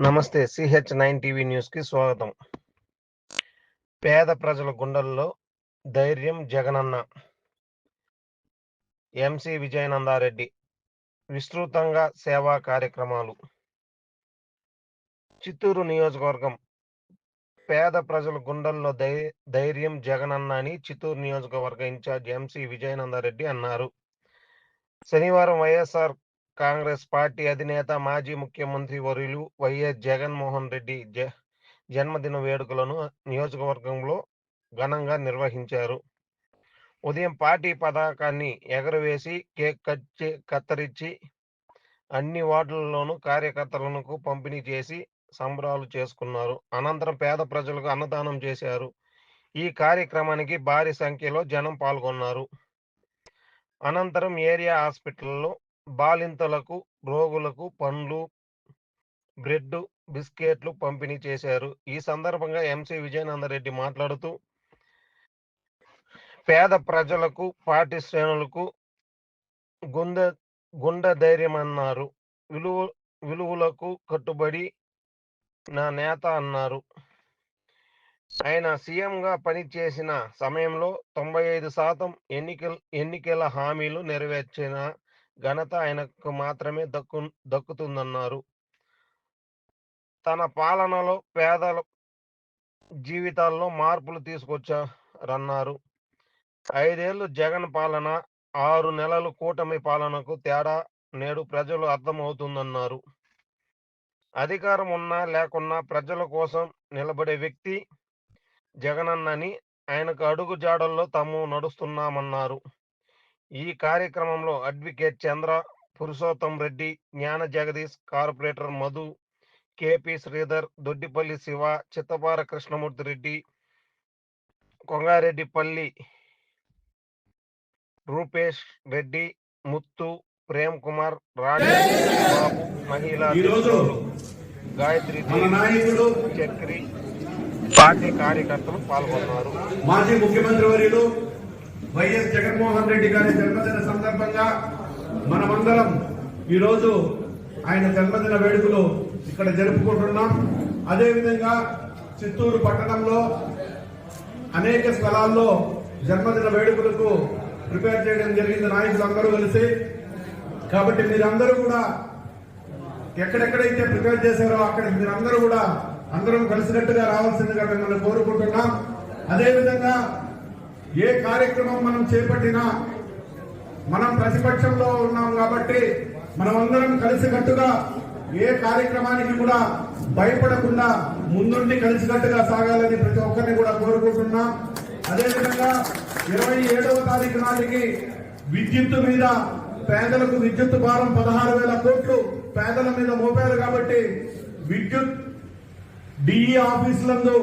నమస్తే. CH nine TV న్యూస్కి స్వాగతం. పేద ప్రజల గుండెల్లో ధైర్యం జగనన్న. ఎంసి విజయనందారెడ్డి విస్తృతంగా సేవా కార్యక్రమాలు. చిత్తూరు నియోజకవర్గం పేద ప్రజల గుండెల్లో ధైర్యం జగనన్న అని చిత్తూరు నియోజకవర్గ ఇన్ఛార్జ్ ఎంసి విజయనందారెడ్డి అన్నారు. శనివారం వైఎస్ఆర్ కాంగ్రెస్ పార్టీ అధినేత మాజీ ముఖ్యమంత్రి వర్యులు వైఎస్ జగన్మోహన్ రెడ్డి జ జన్మదిన వేడుకలను నియోజకవర్గంలో ఘనంగా నిర్వహించారు. ఉదయం పార్టీ పతాకాన్ని ఎగరవేసి కేక్ కట్ చే- కత్తిరించి అన్ని వార్డులలోనూ కార్యకర్తలకు పంపిణీ చేసి సంబరాలు చేసుకున్నారు. అనంతరం పేద ప్రజలకు అన్నదానం చేశారు. ఈ కార్యక్రమానికి భారీ సంఖ్యలో జనం పాల్గొన్నారు. అనంతరం ఏరియా హాస్పిటల్లో బాలింతలకు రోగులకు పండ్లు బ్రెడ్ బిస్కెట్లు పంపిణీ చేశారు. ఈ సందర్భంగా ఎంసీ విజయనందరెడ్డి మాట్లాడుతూ పేద ప్రజలకు పార్టీ శ్రేణులకు గుండె గుండె ధైర్యం అన్నారు విలువ విలువలకు కట్టుబడి నా నేత అన్నారు. ఆయన సీఎంగా పనిచేసిన సమయంలో తొంభై ఐదు శాతం ఎన్నికల ఎన్నికల హామీలు నెరవేర్చిన ఘనత ఆయనకు మాత్రమే దక్కు దక్కుతుందన్నారు. తన పాలనలో పేదల జీవితాల్లో మార్పులు తీసుకొచ్చారన్నారు. ఐదేళ్ళు జగన్ పాలన ఆరు నెలలు కూటమి పాలనకు తేడా నేడు ప్రజలు అర్థమవుతుందన్నారు. అధికారం ఉన్నా లేకున్నా ప్రజల కోసం నిలబడే వ్యక్తి జగనన్నని ఆయనకు అడుగు జాడల్లో తాము నడుస్తున్నామన్నారు. ఈ కార్యక్రమంలో అడ్వకేట్ చంద్ర పురుషోత్తం రెడ్డి జ్ఞాన జగదీష్ కార్పొరేటర్ మధు కేపి శ్రీధర్ దొడ్డిపల్లి శివ చిత్తపార కృష్ణమూర్తి రెడ్డి కొంగారెడ్డిపల్లి రూపేష్ రెడ్డి ముత్తు ప్రేమ్ కుమార్ రాజేష్ బాబు మహిళా గాయత్రి చక్రి పార్టీ కార్యకర్తలు పాల్గొన్నారు. మాజీ ముఖ్యమంత్రి వర్యులు వైఎస్ జగన్మోహన్ రెడ్డి గారి జన్మదిన సందర్భంగా మనమందరం ఈరోజు ఆయన జన్మదిన వేడుకలు ఇక్కడ జరుపుకుంటున్నాం. అదేవిధంగా చిత్తూరు పట్టణంలో అనేక స్థలాల్లో జన్మదిన వేడుకలకు ప్రిపేర్ చేయడం జరిగింది నాయకులందరూ కలిసి. కాబట్టి మీరందరూ కూడా ఎక్కడెక్కడైతే ప్రిపేర్ చేశారో అక్కడ మీరందరూ కూడా అందరం కలిసినట్టుగా రావాల్సిందిగా మిమ్మల్ని కోరుకుంటున్నాం. అదేవిధంగా ఏ కార్యక్రమం మనం చేపట్టినా మనం ప్రతిపక్షంలో ఉన్నాం కాబట్టి మనమందరం కలిసికట్టుగా ఏ కార్యక్రమానికి కూడా భయపడకుండా ముందుండి కలిసికట్టుగా సాగాలని ప్రతి ఒక్కరిని కూడా కోరుకుంటున్నాం. అదేవిధంగా ఇరవై ఏడవ తారీఖు నాటికి విద్యుత్తు మీద పేదలకు విద్యుత్ భారం పదహారు వేల కోట్లు పేదల మీద మోపారు కాబట్టి విద్యుత్ డిఈ ఆఫీసులందు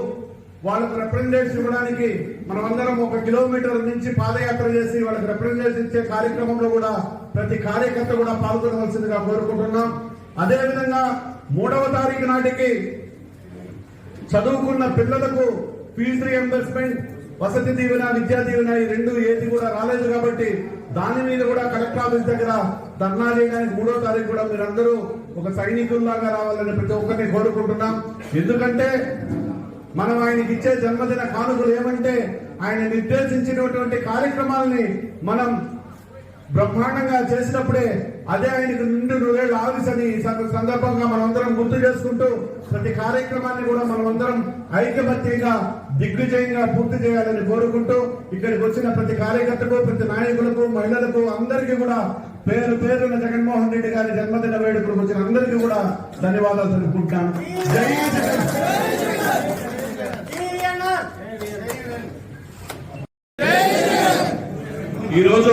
వాళ్ళకు రిప్రజెంటేషన్ ఇవ్వడానికి మనమందరం ఒక కిలోమీటర్ నుంచి పాదయాత్ర చేసి వాళ్ళకి రిప్రజెంట్ ఇచ్చే కార్యక్రమంలో కూడా ప్రతి కార్యకర్త కూడా పాల్గొనవలసిందిగా కోరుకుంటున్నాం. అదేవిధంగా మూడవ తారీఖు నాటికి చదువుకున్న పిల్లలకు ఫీజు రియంబర్స్మెంట్ వసతి దీవెన విద్యా దీవెన ఈ రెండు ఏది కూడా రాలేదు కాబట్టి దాని మీద కూడా కలెక్టర్ ఆఫీస్ దగ్గర ధర్నా చేయడానికి మూడో తారీఖు కూడా మీరందరూ ఒక సైనికుల్లాగా రావాలని ప్రతి ఒక్కరిని కోరుకుంటున్నాం. ఎందుకంటే మనం ఆయనకి ఇచ్చే జన్మదిన కానుకలు ఏమంటే ఆయన నిర్దేశించినటువంటి కార్యక్రమాలని మనం బ్రహ్మాండంగా చేసినప్పుడే అదే ఆయనకు నిండు నూరేళ్ళు ఆవిసని సందర్భంగా మనమందరం గుర్తు చేసుకుంటూ ప్రతి కార్యక్రమాన్ని కూడా మనమందరం ఐక్యమత్యంగా దిగ్విజయంగా పూర్తి చేయాలని కోరుకుంటూ ఇక్కడికి వచ్చిన ప్రతి కార్యకర్తకు ప్రతి నాయకులకు మహిళలకు అందరికీ కూడా పేరు పేరున జగన్మోహన్ రెడ్డి గారి జన్మదిన వేడుకలకు వచ్చిన అందరికీ కూడా ధన్యవాదాలు తెలుపుకుంటాను జై జగన్ ఈరోజు